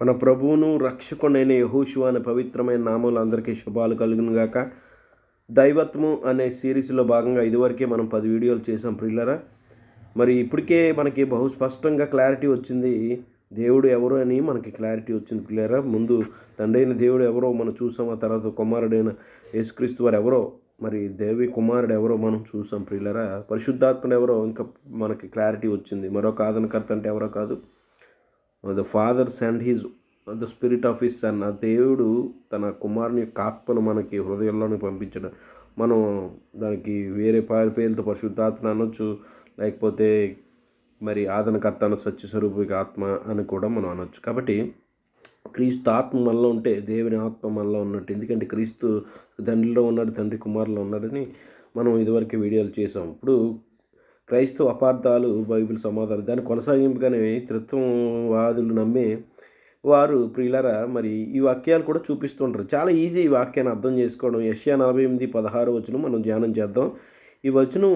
మన ప్రభువును రక్షకుడైన యహూషు అనే పవిత్రమైన నామాలు అందరికీ శుభాలు కలుగును గాక. దైవత్వము అనే సిరీస్లో భాగంగా ఇదివరకే మనం పది వీడియోలు చేసాం ప్రిల్లరా. మరి ఇప్పటికే మనకి బహు స్పష్టంగా క్లారిటీ వచ్చింది దేవుడు ఎవరు అని మనకి క్లారిటీ వచ్చింది ప్రిల్లరా. ముందు తండ్రైన దేవుడు ఎవరో మనం చూసాం ఆ తర్వాత కుమారుడైన యేసుక్రీస్తు వారు ఎవరో మరి దేవి కుమారుడు ఎవరో మనం చూసాం ప్రియులరా పరిశుద్ధాత్ముడు ఎవరో ఇంకా మనకి క్లారిటీ వచ్చింది. మరొక ఆదనకర్త అంటే ఎవరో కాదు the father send his the spirit of his son ఆ దేవుడు తన కుమారుని యొక్క ఆత్మను మనకి హృదయంలోనే పంపించడం. మనం దానికి వేరే పేరు పేర్లతో పరిశుద్ధాత్మ అనొచ్చు. లేకపోతే మరి ఆదనకర్త అన్న సత్యస్వరూపిక ఆత్మ అని కూడా మనం అనొచ్చు. కాబట్టి క్రీస్తు ఆత్మ మనలో ఉంటే దేవుని ఆత్మ మనలో ఉన్నట్టు. ఎందుకంటే క్రీస్తు తండ్రిలో ఉన్నాడు తండ్రి కుమారులో ఉన్నాడని మనం ఇదివరకు వీడియోలు చేసాం. ఇప్పుడు క్రైస్తవ అపార్థాలు బైబిల్ సమాధానం దాని కొనసాగింపుగానే త్రిత్వవాదులు నమ్మే వారు ప్రియులరా మరి ఈ వాక్యాలు కూడా చూపిస్తుంటారు. చాలా ఈజీ ఈ వాక్యాన్ని అర్థం చేసుకోవడం. యష్యా నలభై ఎనిమిది పదహారు వచనం మనం ధ్యానం చేద్దాం. ఈ వచనం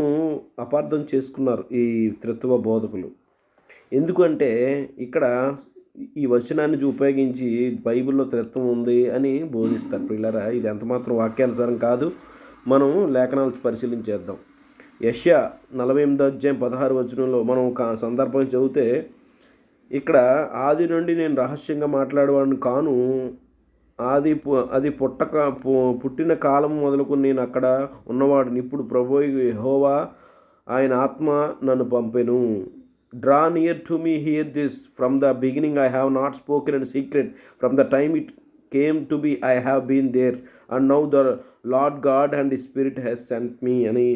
అపార్థం చేసుకున్నారు ఈ త్రిత్వ బోధకులు. ఎందుకంటే ఇక్కడ ఈ వచనాన్ని ఉపయోగించి బైబిల్లో త్రిత్వం ఉంది అని బోధిస్తారు. పిల్లరా ఇది ఎంతమాత్రం వాక్యానుసారం కాదు. మనం లేఖనాలు పరిశీలించేద్దాం. యష్యా నలభై ఎనిమిదో అధ్యాయం పదహారు వచనంలో మనం ఒక సందర్భం చదివితే ఇక్కడ ఆది నుండి నేను రహస్యంగా మాట్లాడేవాడిని కాను ఆది అది పుట్టక పు- పుట్టిన కాలం మొదలుకొని నేను అక్కడ ఉన్నవాడిని. ఇప్పుడు ప్రభు హోవా ఆయన ఆత్మ నన్ను పంపెను. Draw near to me hear this from the beginning I have not spoken and secret from the time it came to be I have been there and now the Lord God and spirit has sent me అని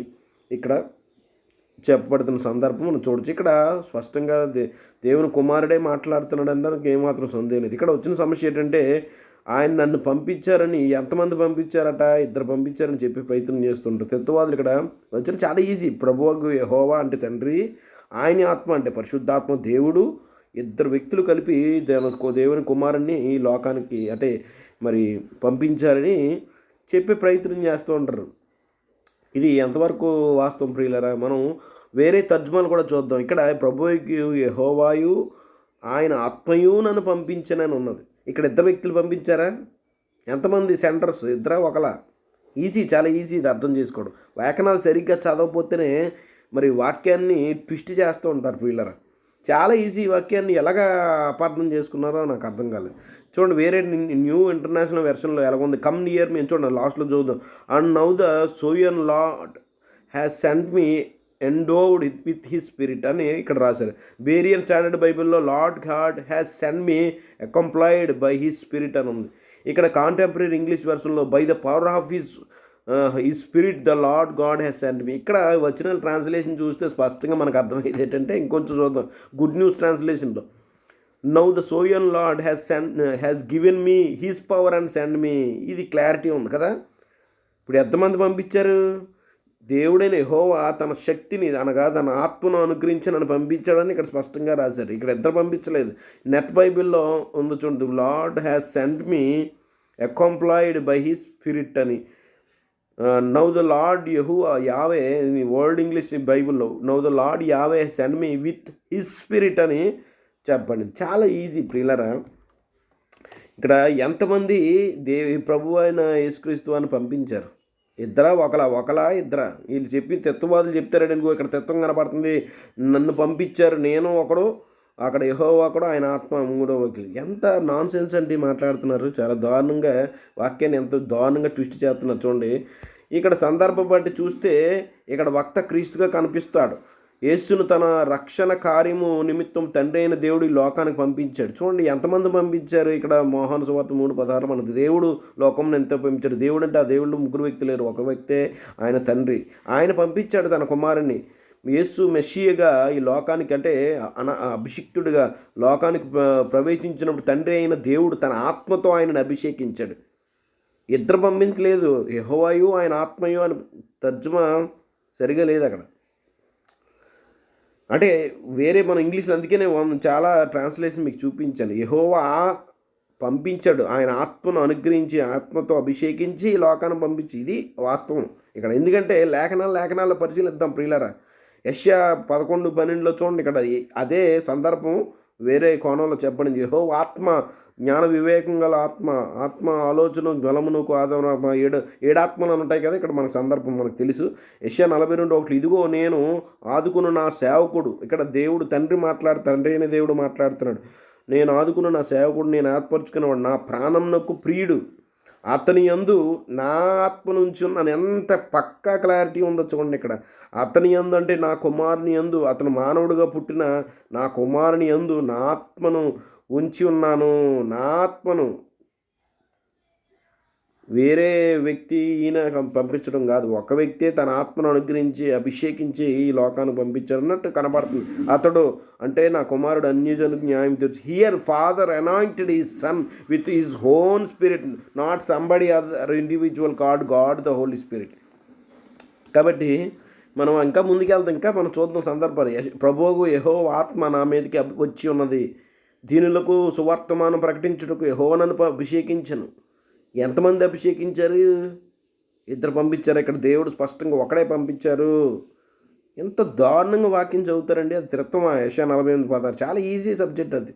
ఇక్కడ చెప్పబడుతున్న సందర్భం మనం చూడొచ్చు. ఇక్కడ స్పష్టంగా they దేవుని కుమారుడే మాట్లాడుతున్నాడు అనడానికి ఏమాత్రం సందేహం లేదు. ఇక్కడ వచ్చిన సమస్య ఏంటంటే ఆయన నన్ను పంపించారని ఎంతమంది పంపించారట ఇద్దరు పంపించారని చెప్పి ప్రయత్నం చేస్తుంటారు. తెత్తువాదులు ఇక్కడ వచ్చిన చాలా ఈజీ. ప్రభువు హోవా అంటే తండ్రి ఆయన ఆత్మ అంటే పరిశుద్ధాత్మ దేవుడు ఇద్దరు వ్యక్తులు కలిపి దేవ దేవుని కుమారుణ్ణి ఈ లోకానికి అంటే మరి పంపించారని చెప్పే ప్రయత్నం చేస్తూ ఉంటారు. ఇది ఎంతవరకు వాస్తవం ప్రియులరా? మనం వేరే తర్జుమాలు కూడా చూద్దాం. ఇక్కడ ప్రభువుకి యహోవాయు ఆయన ఆత్మయు నన్ను పంపించనని ఉన్నది. ఇక్కడ ఇద్దరు వ్యక్తులు పంపించారా? ఎంతమంది సెంటర్స్? ఇద్దరా? ఒకలా? ఈజీ చాలా ఈజీ ఇది అర్థం చేసుకోవడం. వ్యాకనాలు సరిగ్గా చదవకపోతేనే మరి వాక్యాన్ని ట్విస్ట్ చేస్తూ ఉంటారు పిల్లరా చాలా ఈజీ ఈ వాక్యాన్ని ఎలాగా అపార్థం చేసుకున్నారో నాకు అర్థం కాలేదు. చూడండి వేరే న్యూ ఇంటర్నేషనల్ వెర్షన్లో ఎలా ఉంది? కమ్ నియర్ మేము చూడండి లాస్ట్లో చూద్దాం and now the sovereign Lord has sent me endowed with his spirit అని ఇక్కడ రాశారు. వేరియల్ స్టాండర్డ్ బైబిల్లో Lord God has send me accompanied by his spirit అని ఉంది. ఇక్కడ contemporary English వెర్షన్లో by the power of his ఈ spirit the Lord God has send me. ఇక్కడ వచ్చిన ట్రాన్స్లేషన్ చూస్తే స్పష్టంగా మనకు అర్థమయ్యేది ఏంటంటే ఇంకొంచెం చూద్దాం. Good news ట్రాన్స్లేషన్లో. Now the sovereign Lord has send has given me his power and send me. ఇది క్లారిటీ ఉంది కదా? ఇప్పుడు ఎంతమంది పంపించారు? దేవుడైన హోవా తన శక్తిని అనగా తన ఆత్మను అనుగ్రహించి నన్ను పంపించాడని ఇక్కడ స్పష్టంగా రాశారు. ఇక్కడ ఇద్దరు పంపించలేదు. నెట్ బైబిల్లో ఉంది చూడండి. Lord has send me accompanied by he spirit అని. నౌ ద లార్డ్ యహూ యావే వరల్డ్ ఇంగ్లీష్ బైబిల్లో now the Lord Yahweh send me with his spirit అని చెప్పండి. చాలా ఈజీ ప్రియులరా ఇక్కడ ఎంతమంది దేవి ప్రభు అయిన యేసుక్రీస్తు అని పంపించారు? ఇద్దరా? ఒకలా? ఒకలా? ఇద్దరా? వీళ్ళు చెప్పి తెత్వవాదులు చెప్తారండి ఇంకో ఇక్కడ తెత్వం కనపడుతుంది. నన్ను పంపించారు నేను ఒకడు. అక్కడ యహోవా కూడా ఆయన ఆత్మ మూడో వకీలు. ఎంత నాన్ సెన్స్ అంటే మాట్లాడుతున్నారు. చాలా దారుణంగా వాక్యాన్ని ఎంత దారుణంగా ట్విస్ట్ చేస్తున్నారు చూడండి. ఇక్కడ సందర్భం బట్టి చూస్తే ఇక్కడ వక్త క్రీస్తుగా కనిపిస్తాడు. యేసును తన రక్షణ కార్యము నిమిత్తం తండ్రి అయిన దేవుడు ఈ లోకానికి పంపించాడు. చూడండి ఎంతమంది పంపించారు? ఇక్కడ మోహన్ సువార్త మూడు పదహారు మనది. దేవుడు లోకం ఎంతో పంపించాడు. దేవుడు అంటే ఆ దేవుళ్ళు ముగ్గురు వ్యక్తులు లేరు. ఒక వ్యక్తే ఆయన తండ్రి. ఆయన పంపించాడు తన కుమారుణ్ణి. యేసు మెస్సియగా ఈ లోకానికి అంటే అన అభిషిక్తుడిగా లోకానికి ప్రవేశించినప్పుడు తండ్రి అయిన దేవుడు తన ఆత్మతో ఆయనను అభిషేకించాడు. ఇద్దరు పంపించలేదు. యహోవాయు ఆయన ఆత్మయు అని తర్జుమా సరిగా లేదు అక్కడ. అంటే వేరే మన ఇంగ్లీష్లో అందుకే నేను చాలా ట్రాన్స్లేషన్ మీకు చూపించాను. యెహోవా పంపించాడు. ఆయన ఆత్మను అనుగ్రహించి ఆత్మతో అభిషేకించి లోకాన్ని పంపించి. ఇది వాస్తవం. ఇక్కడ ఎందుకంటే లేఖనాలు లేఖనాల్లో పరిశీలిద్దాం ప్రియులరా. యష్యా పదకొండు పన్నెండులో చూడండి ఇక్కడ అదే సందర్భం వేరే కోణంలో చెప్పండి. యహో ఆత్మ జ్ఞాన వివేకం గల ఆత్మ ఆత్మ ఆలోచన జ్వలమునకు ఆదరణ ఏడు ఏడాత్మలు అని ఉంటాయి కదా ఇక్కడ మనకు సందర్భం మనకు తెలుసు. యష్యా నలభై రెండు ఒకటి ఇదిగో నేను ఆదుకున్న నా సేవకుడు. ఇక్కడ దేవుడు తండ్రి మాట్లాడు తండ్రి అయిన దేవుడు మాట్లాడుతున్నాడు. నేను ఆదుకున్న నా సేవకుడు నేను ఏర్పరచుకున్నవాడు. నా ప్రాణంనకు ప్రియుడు. అతని యందు నా ఆత్మ నుంచి నన్ను ఎంత పక్కా క్లారిటీ ఉందో చూడండి ఇక్కడ. అతని యందు అంటే నా కుమారుని యందు అతను మానవుడిగా పుట్టిన నా కుమారుని యందు నా ఆత్మను ఉంచి ఉన్నాను నా ఆత్మను వేరే వ్యక్తి ఈయన పంపించడం కాదు. ఒక వ్యక్తే తన ఆత్మను అనుగ్రహించి అభిషేకించి ఈ లోకానికి పంపించారన్నట్టు కనబడుతుంది. అతడు అంటే నా కుమారుడు అన్యజనుకు న్యాయం తెచ్చు హియర్ ఫాదర్ అనాయింటెడ్ ఈ son with is own spirit not somebody other individual God God the holy spirit కాబట్టి మనం ఇంకా ముందుకెళ్తాం ఇంకా మనం చూద్దాం సందర్భాలు. యశ్- ప్రభువుకు యహో ఆత్మ నా మీదకి వచ్చి ఉన్నది. దీనులకు సువర్తమానం ప్రకటించుటకు యహోనను అభిషేకించను. ఎంతమంది అభిషేకించారు? ఇద్దరు పంపించారు. ఇక్కడ దేవుడు స్పష్టంగా ఒకడే పంపించారు. ఎంత దారుణంగా వాక్యం చదువుతారండి. అది తిరత్వమా యశా నలభై ఎనిమిది పదాలు చాలా ఈజీ సబ్జెక్ట్ అది.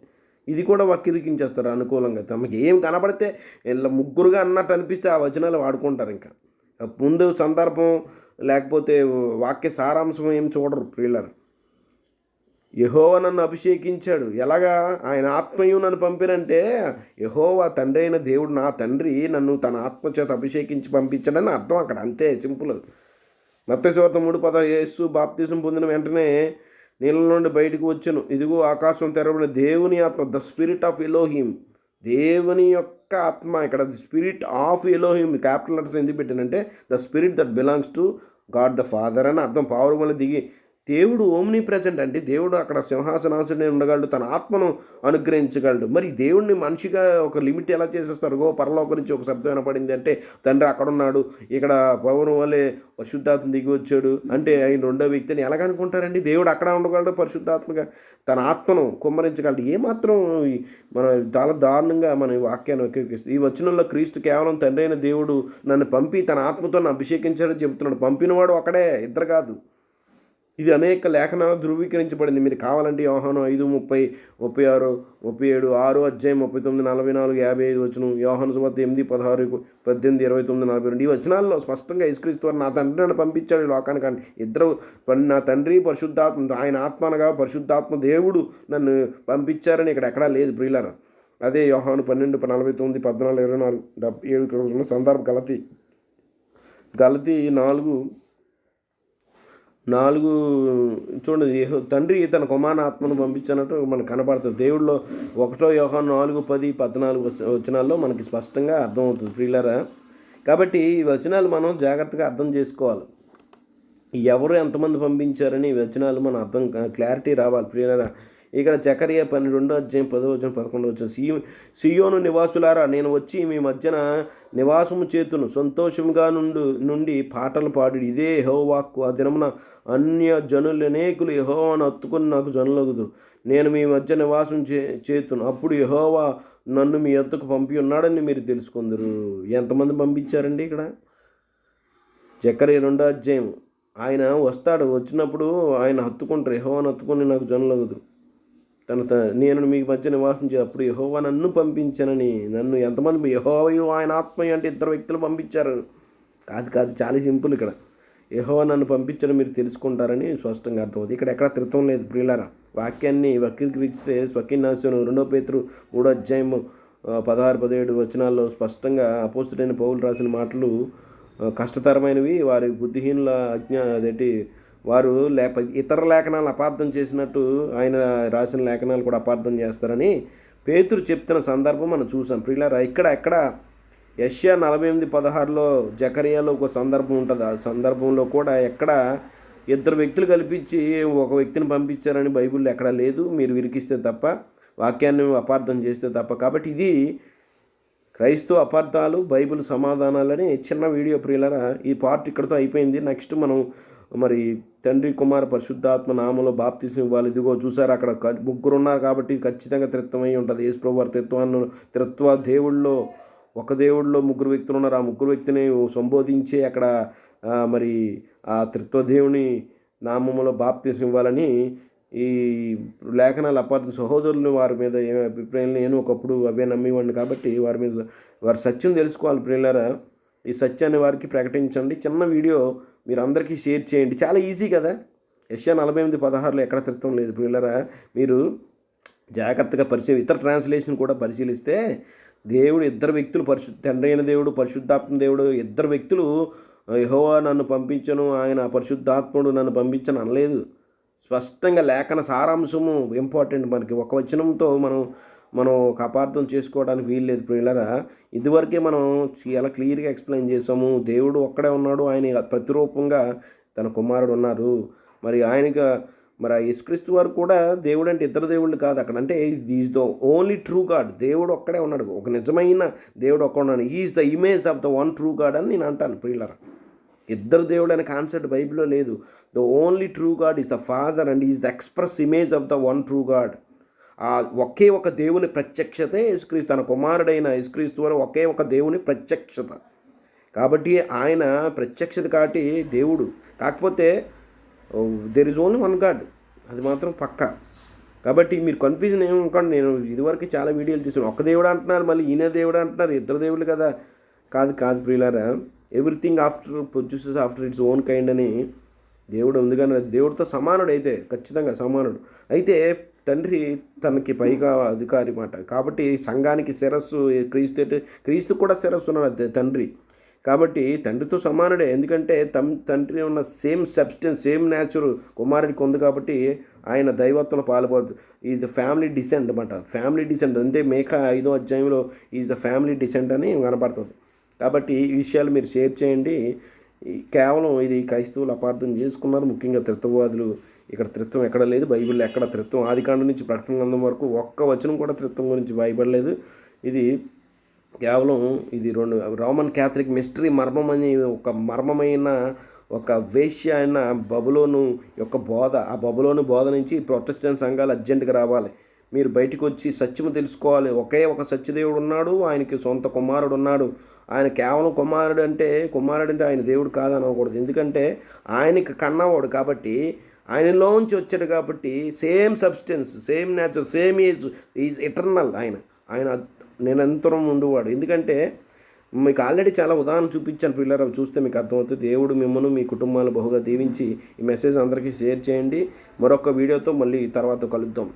ఇది కూడా వక్కిరికించేస్తారు అనుకూలంగా. తమకి ఏం కనబడితే ఇలా ముగ్గురుగా అన్నట్టు అనిపిస్తే ఆ వచనాలు వాడుకుంటారు ఇంకా. ముందు సందర్భం లేకపోతే వాక్య సారాంశం ఏం చూడరు ప్రియులరు యహోవ నన్ను అభిషేకించాడు. ఎలాగా? ఆయన ఆత్మయు నన్ను పంపినంటే యహోవా తండ్రి అయిన దేవుడు నా తండ్రి నన్ను తన ఆత్మ చేత అభిషేకించి పంపించాడని అర్థం అక్కడ. అంతే సింపుల్. మత్స్యవార్త మూడు పద యేసు బాప్తిజం పొందిన వెంటనే నీళ్ళ నుండి బయటకు వచ్చాను. ఇదిగో ఆకాశం తెరబడిన దేవుని ఆత్మ ద స్పిరిట్ ఆఫ్ ఎలోహిం. దేవుని యొక్క ఆత్మ ఇక్కడ the spirit of Elohim capital letters ఎందుకు పెట్టానంటే the spirit that belongs to God the father అని అర్థం. పావురు దిగి దేవుడు ఓమ్ని ప్రజెంట్ అంటే దేవుడు అక్కడ సింహాసనాసుడే ఉండగలడు తన ఆత్మను అనుగ్రహించగలడు. మరి దేవుడిని మనిషిగా ఒక లిమిట్ ఎలా చేసేస్తారు? గో పరలోక నుంచి ఒక శబ్దం వినపడింది అంటే తండ్రి అక్కడ ఉన్నాడు ఇక్కడ పౌరం వల్లే పరిశుద్ధాత్మ దిగి వచ్చాడు. అంటే ఆయన రెండో వ్యక్తిని ఎలాగ అనుకుంటారండి? దేవుడు అక్కడ ఉండగలడు పరిశుద్ధాత్మగా తన ఆత్మను కుమ్మరించగలడు. ఏమాత్రం మన మనం చాలా దారుణంగా మన వాక్యాన్ని ఉపయోగిస్తుంది ఈ వచనంలో క్రీస్తు కేవలం తండ్రి అయిన దేవుడు నన్ను పంపి తన ఆత్మతో అభిషేకించాడని చెబుతున్నాడు. పంపినవాడు ఒకడే ఇద్దరు కాదు. ఇది అనేక లేఖనాలు ధృవీకరించబడింది. మీరు కావాలంటే యోహాను ఐదు ముప్పై ముప్పై ఆరు ముప్పై ఏడు ఆరు అధ్యాయం ముప్పై తొమ్మిది నలభై నాలుగు యాభై ఐదు వచ్చిన యోహాను సుమత ఎనిమిది పదహారు పద్దెనిమిది ఇరవై తొమ్మిది నలభై రెండు. ఈ వచనాల్లో స్పష్టంగా యేసుక్రీస్తు వారు నా తండ్రి నన్ను పంపించాడు ఈ లోకానికి అని ఇద్దరు నా తండ్రి పరిశుద్ధాత్మ ఆయన ఆత్మ అనగా పరిశుద్ధాత్మ దేవుడు నన్ను పంపించారని ఇక్కడ ఎక్కడా లేదు ప్రియులరా. అదే యోహాను పన్నెండు నలభై తొమ్మిది పద్నాలుగు ఇరవై నాలుగు డెబ్బై ఏడు సందర్భ గలతి గలతి నాలుగు నాలుగు చూడండి తండ్రి తన కుమారాత్మను పంపించినట్టు మనకు కనపడుతుంది. దేవుడిలో ఒకటో యోహం నాలుగు పది పద్నాలుగు వచనాల్లో మనకి స్పష్టంగా అర్థమవుతుంది. ప్రియులరా కాబట్టి ఈ వచనాలు మనం జాగ్రత్తగా అర్థం చేసుకోవాలి. ఎవరు ఎంతమంది పంపించారని ఈ వచనాలు మనం అర్థం క్లారిటీ రావాలి. ప్రియులరా ఇక్కడ చక్కరే పని రెండో అధ్యాయం పదో వచ్చిన పదకొండు వచ్చిన సియో సియోను నివాసులారా నేను వచ్చి మీ మధ్యన నివాసము చేతును సంతోషముగా నుండి నుండి పాటలు పాడు ఇదే యెహోవాక్కు ఆ దినమున అన్య జనులు అనేకులు యహోవాను హత్తుకుని నాకు జనులగుదు నేను మీ మధ్య నివాసం చే చేతును. అప్పుడు యహోవా నన్ను మీ ఎత్తుకు పంపి ఉన్నాడని మీరు తెలుసుకుందరు. ఎంతమంది పంపించారండి ఇక్కడ? జకరి రెండో అధ్యాయం ఆయన వస్తాడు వచ్చినప్పుడు ఆయన హత్తుకుంటారు. యహోవాను హత్తుకొని నాకు జనులగుదురు. తన త నేను మీకు మధ్య నివాసం అప్పుడు యహోవా నన్ను పంపించానని నన్ను ఎంతమంది యహోవయు ఆయన ఆత్మయు అంటే ఇద్దరు వ్యక్తులు పంపించారు. కాదు కాదు చాలా సింపుల్ ఇక్కడ. యహోవా నన్ను పంపించడం మీరు తెలుసుకుంటారని స్పష్టంగా అర్థమవుతుంది. ఇక్కడ ఎక్కడ తృత్వం లేదు ప్రియులారా. వాక్యాన్ని వక్రీకరిస్తే స్వకీనాశనం రెండో పేతురు మూడో అధ్యాయము పదహారు పదిహేడు వచనాల్లో స్పష్టంగా అపోస్తుడైన పౌలు రాసిన మాటలు కష్టతరమైనవి వారి బుద్ధిహీనుల అజ్ఞా అదేంటి వారు లేప ఇతర లేఖనాలు అపార్థం చేసినట్టు ఆయన రాసిన లేఖనాలు కూడా అపార్థం చేస్తారని పేతురు చెప్తున్న సందర్భం మనం చూసాం. ప్రియులారా ఇక్కడ ఎక్కడ యష్యా నలభై ఎనిమిది పదహారులో జకరియాలో ఒక సందర్భం ఉంటుంది. ఆ సందర్భంలో కూడా ఎక్కడ ఇద్దరు వ్యక్తులు కల్పించి ఒక వ్యక్తిని పంపించారని బైబిల్లో ఎక్కడా లేదు. మీరు విరికిస్తే తప్ప వాక్యాన్ని అపార్థం చేస్తే తప్ప. కాబట్టి ఇది క్రైస్తవ అపార్థాలు బైబిల్ సమాధానాలని చిన్న వీడియో ప్రియులరా. ఈ పార్ట్ ఇక్కడతో అయిపోయింది. నెక్స్ట్ మనం మరి తండ్రి కుమార పరిశుద్ధాత్మ నామంలో బాప్తిసం ఇవ్వాలి. ఇదిగో చూసారు అక్కడ ముగ్గురు ఉన్నారు కాబట్టి ఖచ్చితంగా త్రిత్వమై ఉంటుంది. యేసుప్రభు వారి త్రిత్వాన్ని త్రిత్వ దేవుళ్ళలో ఒక దేవుడిలో ముగ్గురు వ్యక్తులు ఉన్నారు. ఆ ముగ్గురు వ్యక్తిని సంబోధించి అక్కడ మరి ఆ త్రిత్వ దేవుని నామములో బాప్తిసం ఇవ్వాలని ఈ లేఖనాలు అపార్థం సహోదరులు వారి మీద ఏ అభిప్రాయాలు నేను ఒకప్పుడు అవే నమ్మేవాడిని కాబట్టి వారి మీద వారి సత్యం తెలుసుకోవాలి. ప్రియులారా ఈ సత్యాన్ని వారికి ప్రకటించండి. చిన్న వీడియో మీరు అందరికీ షేర్ చేయండి. చాలా ఈజీ కదా? ఎస్యా నలభై ఎనిమిది పదహారులో ఎక్కడ తిరుతం లేదు. పిల్లరా మీరు జాగ్రత్తగా పరిచయం ఇతర ట్రాన్స్లేషన్ కూడా పరిశీలిస్తే దేవుడు ఇద్దరు వ్యక్తులు పరిశుద్ధ తండ్రైన దేవుడు పరిశుద్ధాత్మ దేవుడు ఇద్దరు వ్యక్తులు యహోవా నన్ను పంపించను ఆయన పరిశుద్ధాత్ముడు నన్ను పంపించను అనలేదు. స్పష్టంగా లేఖన సారాంశము ఇంపార్టెంట్ మనకి. ఒక వచనంతో మనం మనం ఒక అపార్థం చేసుకోవడానికి వీల్లేదు ప్రియులరా. ఇదివరకే మనం చాలా క్లియర్గా ఎక్స్ప్లెయిన్ చేసాము దేవుడు ఒక్కడే ఉన్నాడు. ఆయన ప్రతిరూపంగా తన కుమారుడు ఉన్నారు. మరి ఆయనకి మరి ఆ యేసుక్రీస్తు వారు కూడా దేవుడు అంటే ఇద్దరు దేవుళ్ళు కాదు అక్కడ. అంటే is the only true God దేవుడు ఒక్కడే ఉన్నాడు. ఒక నిజమైన దేవుడు ఒక్క ఉన్నాడు. Is the image of the one true God అని నేను అంటాను ప్రియులరా. ఇద్దరు దేవుడు అనే కాన్సెప్ట్ బైబిల్లో లేదు. The only true God is the father and is the express image of the one true God ఒకే ఒక దేవుని ప్రత్యక్షతే యేసుక్రీస్తు తన కుమారుడైన యేసుక్రీస్తు అని ఒకే ఒక దేవుని ప్రత్యక్షత. కాబట్టి ఆయన ప్రత్యక్షత కాబట్టి దేవుడు. కాకపోతే there is only one God అది మాత్రం పక్క. కాబట్టి మీరు కన్ఫ్యూజన్ ఏమనుకోండి నేను ఇదివరకు చాలా వీడియోలు చూసాను ఒక దేవుడు అంటున్నారు మళ్ళీ ఈయన దేవుడు అంటున్నారు ఇద్దరు దేవుళ్ళు కదా. కాదు కాదు ప్రియులారా everything after produces after its own kind అని దేవుడు ఉంది కానీ దేవుడితో సమానుడు అయితే ఖచ్చితంగా సమానుడు. అయితే తండ్రి తనకి పైగా అధికారి మాట. కాబట్టి సంఘానికి శిరస్సు క్రీస్తు క్రీస్తు కూడా శిరస్సు ఉన్నాడు తండ్రి. కాబట్టి తండ్రితో సమానుడే. ఎందుకంటే తమ్ తండ్రి ఉన్న సేమ్ సబ్స్టెన్స్ సేమ్ న్యాచుర్ కుమారుడికి ఉంది కాబట్టి ఆయన దైవత్వంలో పాల్పడదు. ఈజ్ ద ఫ్యామిలీ డిసెంట్ అనమాట ఫ్యామిలీ డిసెంట్. అంటే మేక ఐదో అధ్యాయంలో ఈజ్ ద ఫ్యామిలీ డిసెంట్ అని కనపడుతుంది. కాబట్టి ఈ విషయాలు మీరు షేర్ చేయండి. కేవలం ఇది క్రైస్తవులు అపార్థం చేసుకున్నారు. ముఖ్యంగా త్రిత్వవాదులు ఇక్కడ త్రిత్వం ఎక్కడ లేదు బైబిల్లో ఎక్కడ త్రిత్వం? ఆదికాండం నుంచి ప్రకటన గ్రంథం వరకు ఒక్క వచనం కూడా త్రిత్వం గురించి భయపడలేదు ఇది కేవలం ఇది రెండు రోమన్ క్యాథలిక్ మిస్టరీ మర్మం అని ఒక మర్మమైన ఒక వేష్య అయిన బబులోను యొక్క బోధ. ఆ బబులోను బోధ నుంచి ప్రొటెస్టెంట్ సంఘాలు అర్జెంటుగా రావాలి. మీరు బయటకు వచ్చి సత్యము తెలుసుకోవాలి. ఒకే ఒక సత్యదేవుడు ఉన్నాడు ఆయనకి సొంత కుమారుడు ఉన్నాడు. ఆయన కేవలం కుమారుడు అంటే కుమారుడు అంటే ఆయన దేవుడు కాదనకూడదు. ఎందుకంటే ఆయనకి కన్నవాడు కాబట్టి ఆయనలోంచి వచ్చాడు కాబట్టి same substance same nature same age is eternal ఆయన. ఆయన నిరంతరం ఉండేవాడు. ఎందుకంటే మీకు ఆల్రెడీ చాలా ఉదాహరణ చూపించాను పిల్లలు అవి చూస్తే మీకు అర్థమవుతుంది. దేవుడు మిమ్మల్ని మీ కుటుంబాలు బహుగా దీవించి ఈ మెసేజ్ అందరికీ షేర్ చేయండి. మరొక వీడియోతో మళ్ళీ తర్వాత కలుద్దాం.